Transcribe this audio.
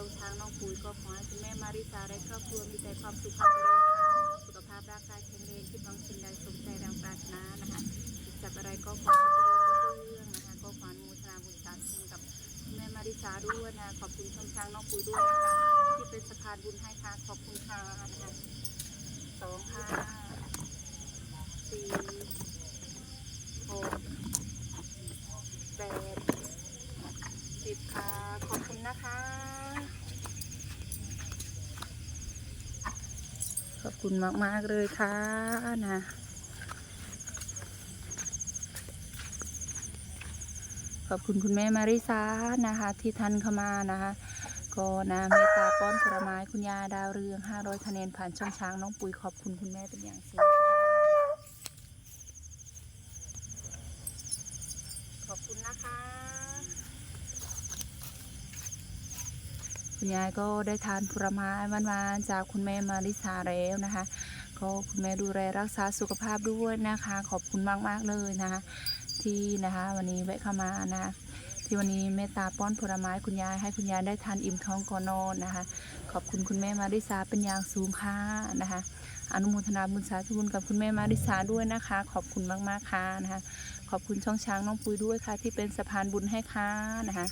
ขวัญช่องช้างน้องปุ๋ยก็ขอให้คุณแม่มาริสาและครอบครัวมีแต่ความสุขความเจริญนะคะสุขภาพร่างกายแข็งแรงคิดหวังสิ่งใดสมใจดังปรารถนานะคะจับอะไรก็ขอให้เจริญรุ่งเรื่องนะคะก็ขออนุโมทนาบุญสาธุกับคุณแม่มาริสาด้วยนะขอบคุณช่องช้างน้องปุ๋ยด้วยนะคะที่เป็นสะพานบุญให้ค่ะขอบคุณค่ะนะคะสองค่ะสี่หกแปดสิบค่ะขอบคุณนะคะ ขอบคุณมาก ๆ เลยค่ะนะขอบคุณคุณแม่มาริสานะคะ ที่ท่านเข้ามานะคะ ก็นะเมตตาป้อนผลไม้คุณยาดาวเรือง 500คะแนนผ่านช่องช้างน้องปุ๋ยขอบคุณคุณแม่เป็นอย่างสูงขอบคุณนะคะ คุณยายก็ได้ทานผลไม้หวานๆจากคุณแม่มาริสาแล้วนะคะก็คุณแม่ดูแลรักษาสุขภาพด้วยนะคะ ขอบคุณมากๆเลยนะคะ ที่นะคะวันนี้แวะเข้ามานะที่วันนี้เมตตาป้อนผลไม้คุณยายให้คุณยายได้ทานอิ่มท้องก่อนนอนนะคะ ขอบคุณคุณแม่มาริสาเป็นอย่างสูงค่ะนะคะ อนุโมทนาบุญสาธุบุญกับคุณแม่มาริสาด้วยนะคะ ขอบคุณมากๆค่ะนะคะ ขอบคุณช่องช้างน้องปุยด้วยค่ะ ที่เป็นสะพานบุญให้ค่ะนะคะ